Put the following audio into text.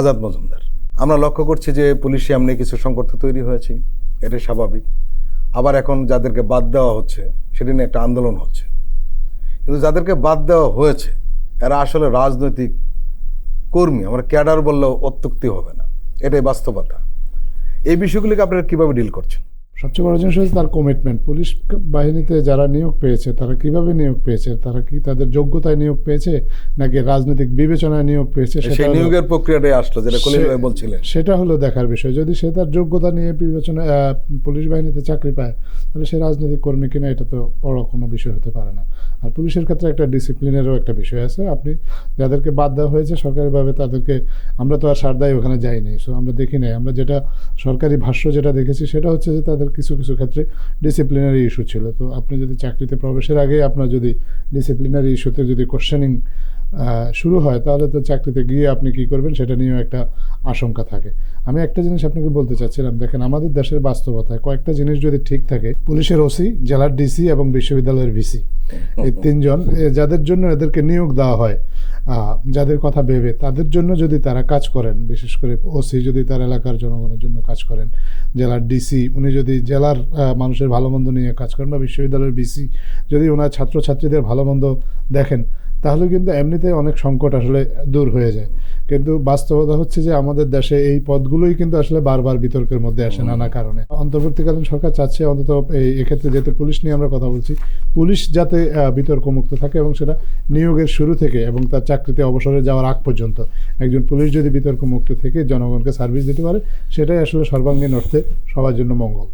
আজাদ মজুমদার। আমরা লক্ষ্য করছি যে পুলিশে এমনি কিছু সংকট তৈরি হয়েছে এটাই স্বাভাবিক। আবার এখন যাদেরকে বাদ দেওয়া হচ্ছে, সেটি নিয়ে একটা আন্দোলন হচ্ছে। কিন্তু যাদেরকে বাদ দেওয়া হয়েছে, এরা আসলে রাজনৈতিক কর্মী, আমরা ক্যাডার বললেও অত্যুক্তি হবে না। এটাই বাস্তবতা। এই বিষয়গুলিকে আপনারা কীভাবে ডিল করছেন? সবচেয়ে বড় জিনিস হচ্ছে তার কমিটমেন্ট পুলিশ বাহিনীতে যারা নিয়োগ পেয়েছে তারা কীভাবে নিয়োগ পেয়েছে? তারা কি তাদের যোগ্যতায় নিয়োগ পেয়েছে নাকি রাজনৈতিক বিবেচনায় নিয়োগ পেয়েছে? সেটা নিয়োগের প্রক্রিয়াটাই আসলো যেটা কলিল ভাই বলছিলেন। সেটা হলো দেখার বিষয়। যদি সে তার যোগ্যতা নিয়ে বিবেচনা পুলিশ বাহিনীতে চাকরি পায় তাহলে সে রাজনৈতিক কর্মী কিনা এটা তো বড় কোনো বিষয় হতে পারে না। আর পুলিশের ক্ষেত্রে একটা ডিসিপ্লিনেরও একটা বিষয় আছে। আপনি যাদেরকে বাদ দেওয়া হয়েছে সরকারিভাবে তাদেরকে আমরা তো আর সারদায় ওখানে যাইনি। সো আমরা দেখি নাই। আমরা যেটা সরকারি ভাষ্য যেটা দেখেছি সেটা হচ্ছে যে তাদের কিছু কিছু ক্ষেত্রে ডিসিপ্লিনারি ইস্যু ছিল। তো আপনি যদি চাকরিতে প্রবেশের আগে আপনার যদি ডিসিপ্লিনারি ইস্যুতে যদি কোশ্চেনিং শুরু হয়, তাহলে তো চাকরিতে গিয়ে আপনি কি করবেন সেটা নিয়েও একটা আশঙ্কা থাকে। আমি একটা জিনিস আপনাকে বলতে চাচ্ছিলাম, দেখেন আমাদের দেশের বাস্তবতায় কয়েকটা জিনিস যদি ঠিক থাকে, পুলিশের ওসি, জেলার ডিসি এবং বিশ্ববিদ্যালয়ের ভিসি, এই তিনজন যাদের জন্য এদেরকে নিয়োগ দেওয়া হয় যাদের কথা ভেবে, তাদের জন্য যদি তারা কাজ করেন, বিশেষ করে ওসি যদি তার এলাকার জনগণের জন্য কাজ করেন, জেলার ডিসি, উনি যদি জেলার মানুষের ভালো মন্দ নিয়ে কাজ করেন বা বিশ্ববিদ্যালয়ের বিসি যদি ওনার ছাত্রছাত্রীদের ভালো মন্দ দেখেন তাহলে কিন্তু এমনিতে অনেক সংকট আসলে দূর হয়ে যায়। কিন্তু বাস্তবতা হচ্ছে যে আমাদের দেশে এই পদগুলোই কিন্তু আসলে বারবার বিতর্কের মধ্যে আসে নানা কারণে। অন্তর্বর্তীকালীন সরকার চাচ্ছে অন্তত এই এক্ষেত্রে যেহেতু পুলিশ নিয়ে আমরা কথা বলছি, পুলিশ যাতে বিতর্কমুক্ত থাকে এবং সেটা নিয়োগের শুরু থেকে এবং তার চাকরিতে অবসরে যাওয়ার আগ পর্যন্ত একজন পুলিশ যদি বিতর্কমুক্ত থেকে জনগণকে সার্ভিস দিতে পারে, সেটাই আসলে সর্বাঙ্গীন অর্থে সবার জন্য মঙ্গল।